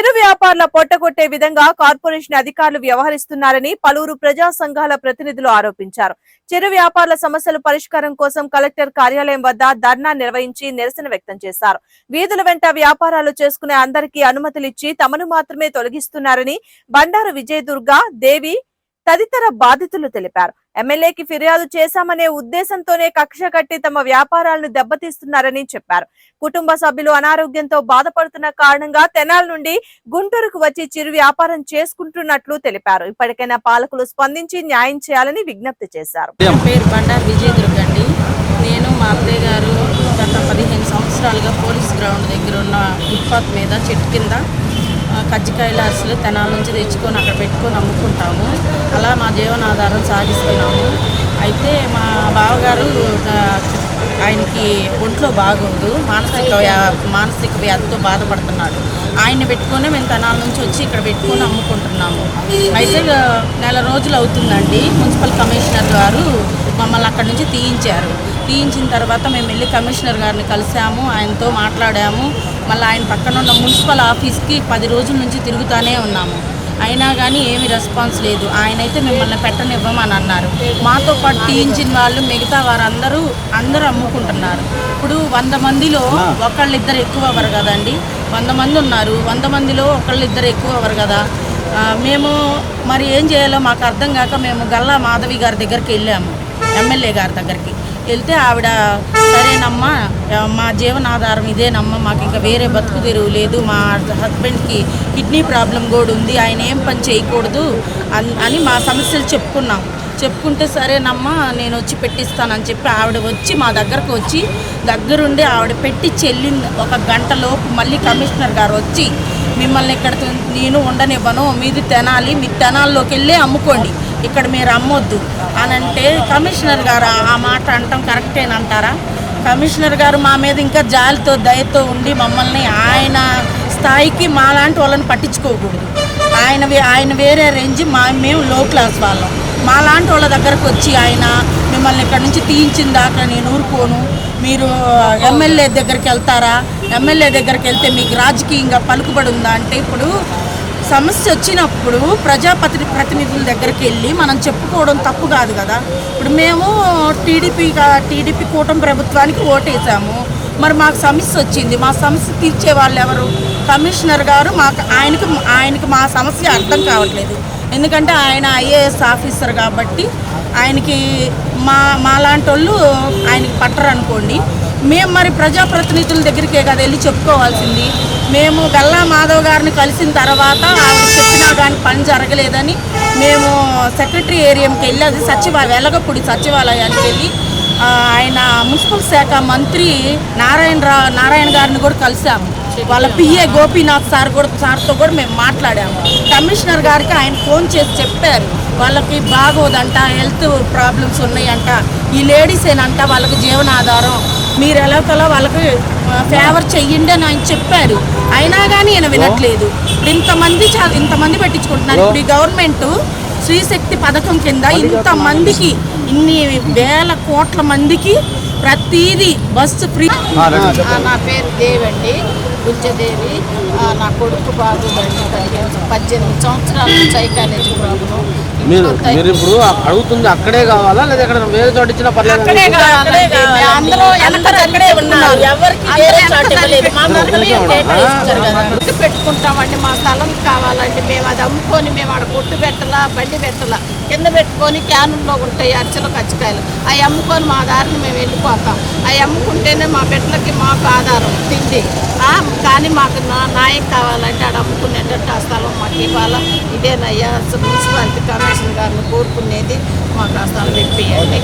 చిరు వ్యాపారుల పొట్టగొట్టే విధంగా కార్పొరేషన్ అధికారులు వ్యవహరిస్తున్నారని పలువురు ప్రజా సంఘాల ప్రతినిధులు ఆరోపించారు. చిరు వ్యాపారుల సమస్యల పరిష్కారం కోసం కలెక్టర్ కార్యాలయం వద్ద ధర్నా నిర్వహించి నిరసన వ్యక్తం చేశారు. వీధుల వెంట వ్యాపారాలు చేసుకునే అందరికీ అనుమతులిచ్చి తమను మాత్రమే తొలగిస్తున్నారని బండారు విజయదుర్గ దేవి తదితర బాధితులు తెలిపారు. ఎమ్మెల్యేకి ఫిర్యాదు చేశామనే ఉద్దేశంతోనే కక్ష కట్టి తమ వ్యాపారాలను దెబ్బతీస్తున్నారని చెప్పారు. కుటుంబ సభ్యులు అనారోగ్యంతో బాధపడుతున్న కారణంగా తెనాల నుండి గుంటూరుకు వచ్చి చిరు వ్యాపారం చేసుకుంటున్నట్లు తెలిపారు. ఇప్పటికైనా పాలకులు స్పందించి న్యాయం చేయాలని విజ్ఞప్తి చేశారు. నేను మా అత్తయ్య గారు గత పదిహేను సంవత్సరాలుగా పోలీస్ గ్రౌండ్ దగ్గర ఉన్న ఫుట్పాత్ మీద చెట్టు కింద కజ్జికాయల అసలు తెనాల నుంచి తెచ్చుకొని అక్కడ పెట్టుకొని అమ్ముకుంటాము. అలా మా జీవనాధారం సాగిస్తున్నాము. అయితే మా బావగారు ఆయనకి ఒంట్లో బాగుండు. మానసిక వ్యా- మానసిక వ్యాధితో బాధపడుతున్నాడు. ఆయన్ని పెట్టుకొని మేము తెనాల నుంచి వచ్చి ఇక్కడ పెట్టుకొని అమ్ముకుంటున్నాము. అయితే నెల రోజులు అవుతుందండి. మున్సిపల్ కమిషనర్ గారు మమ్మల్ని అక్కడ నుంచి తీయించారు. తీయించిన తర్వాత మేము వెళ్ళి కమిషనర్ గారిని కలిసాము ఆయనతో మాట్లాడాము. మళ్ళీ ఆయన పక్కన ఉన్న మున్సిపల్ ఆఫీస్కి పది రోజుల నుంచి తిరుగుతానే ఉన్నాము. అయినా కానీ ఏమి రెస్పాన్స్ లేదు. ఆయన అయితే మిమ్మల్ని పెట్టనివ్వమని అన్నారు. మాతో పాటు తీయించిన వాళ్ళు మిగతా వారందరూ అందరూ అమ్ముకుంటున్నారు. ఇప్పుడు వంద మందిలో ఒకళ్ళిద్దరు ఎక్కువ అవ్వరు కదండి. వంద మంది ఉన్నారు. వంద మందిలో ఒకళ్ళిద్దరు ఎక్కువ అవ్వరు కదా. మేము మరి ఏం చేయాలో మాకు అర్థం కాక మేము గల్లా మాధవి గారి దగ్గరికి వెళ్ళాము. ఎమ్మెల్యే గారి దగ్గరికి వెళ్తే ఆవిడ సరేనమ్మా మా జీవనాధారం ఇదేనమ్మా మాకు ఇంకా వేరే బతుకు తెరువు లేదు మా హస్బెండ్కి కిడ్నీ ప్రాబ్లం కూడా ఉంది ఆయన ఏం పని చేయకూడదు అని మా సమస్యలు చెప్పుకున్నాం. చెప్పుకుంటే సరేనమ్మా నేను వచ్చి పెట్టిస్తానని చెప్పి ఆవిడ వచ్చి మా దగ్గరకు వచ్చి దగ్గరుండి ఆవిడ పెట్టి చెల్లింది. ఒక గంటలోపు మళ్ళీ కమిషనర్ గారు వచ్చి మిమ్మల్ని ఇక్కడ నేను ఉండనివ్వను మీది తెనాలి మీ తెనాల్లోకి వెళ్ళి అమ్ముకోండి. ఇక్కడ మీరు అమ్మొద్దు అని అంటే కమిషనర్ గారు ఆ- మాట అంటాం కరెక్టేనంటారా కమిషనర్ గారు మా మీద ఇంకా జాలితో దయతో ఉండి మమ్మల్ని ఆయన స్థాయికి మాలాంటి వాళ్ళని పట్టించుకోకూడదు. ఆయన వే- ఆయన వేరే రేంజ్ మా మేము లో క్లాస్ వాళ్ళం. మాలాంటి వాళ్ళ దగ్గరకు వచ్చి ఆయన మిమ్మల్ని ఇక్కడ నుంచి తీయించిన దాకా నేను ఊరుకోను. మీరు ఎమ్మెల్యే దగ్గరికి వెళ్తారా? ఎమ్మెల్యే దగ్గరికి వెళ్తే మీకు రాజకీయంగా పలుకుబడి ఉందా? అంటే ఇప్పుడు సమస్య వచ్చినప్పుడు ప్రజాపతి ప్రతినిధుల దగ్గరికి వెళ్ళి మనం చెప్పుకోవడం తప్పు కాదు కదా. ఇప్పుడు మేము టీడీపీ టీడీపీ కూటమి ప్రభుత్వానికి ఓటేసాము. మరి మాకు సమస్య వచ్చింది. మా సమస్య తీర్చే వాళ్ళు ఎవరు? కమిషనర్ గారు మాకు ఆయనకు ఆయనకి మా సమస్య అర్థం కావట్లేదు. ఎందుకంటే ఆయన ఐఏఎస్ ఆఫీసర్ కాబట్టి ఆయనకి మా మాలాంటి వాళ్ళు ఆయనకి పట్టరు అనుకోండి మేము మరి ప్రజాప్రతినిధుల దగ్గరికే కదా వెళ్ళి చెప్పుకోవాల్సింది. మేము గల్లా మాధవ్ గారిని కలిసిన తర్వాత ఆవిడ చెప్పినా కానీ పని జరగలేదని మేము సెక్రటరీ ఏరియాకి వెళ్ళి అది సచివాలయం వెలగపూడి సచివాలయానికి వెళ్ళి ఆయన మున్సిపల్ శాఖ మంత్రి నారాయణ రా నారాయణ గారిని కూడా కలిసాము. వాళ్ళ పిఏ గోపీనాథ్ సార్ కూడా సార్తో కూడా మేము మాట్లాడాము. కమిషనర్ గారికి ఆయన ఫోన్ చేసి చెప్పారు. వాళ్ళకి బాగోదంట హెల్త్ ప్రాబ్లమ్స్ ఉన్నాయంట. ఈ లేడీసేనంట వాళ్ళకి జీవనాధారం. మీరు ఎలాగోలా వాళ్ళకి ఫేవర్ చెయ్యండి అని ఆయన చెప్పారు. అయినా కానీ ఈయన వినట్లేదు. ఇప్పుడు ఇంతమంది చా- ఇంతమంది పెట్టించుకుంటున్నారు. ఇప్పుడు ఈ గవర్నమెంట్ శ్రీశక్తి పథకం కింద ఇంతమందికి ఇన్ని వేల కోట్ల మందికి ప్రతిదీ బస్సు ఫ్రీ. ఆ, నా పేరు దేవి అండి గుజ్జదేవి ఆ, నా కొడుకు బాబు పద్దెనిమిది సంవత్సరాల నుంచి ఐ కాలేజీ ప్రాబ్లం మీరు మీరు ఇప్పుడు అడుగుతుంది అక్కడే కావాలా? లేదా ఎక్కడ వేరే చోట ఇచ్చినా పర్లేదు అందరూ అందరూ అక్కడే ఉన్నారు. ఎవరికి అందరూ వేరే వెనక చోట ఇవ్వలేదు. మా పెట్టుకుంటామండి మా స్థలం కావాలండి. మేము అది అమ్ముకొని మేము ఆడ కొట్టు పెట్టలా బండి పెట్టలా కింద పెట్టుకొని క్యానుల్లో ఉంటాయి అచ్చల కచ్చికాయలు. అవి అమ్ముకొని మా దారిని మేము వెళ్ళిపోతాం. అవి అమ్ముకుంటేనే మా బిడ్డలకి మాకు ఆధారం తిండి. ఆ, కానీ మాకు నా న్యాయం కావాలంటే ఆడ అమ్ముకునేటట్టు ఆ స్థలం మాకు ఇవ్వాలా? ఇదేనయ్యా మున్సిపాలిటీ కమిషన్ గారిని కోరుకునేది మాకు ఆ ఇప్పియండి.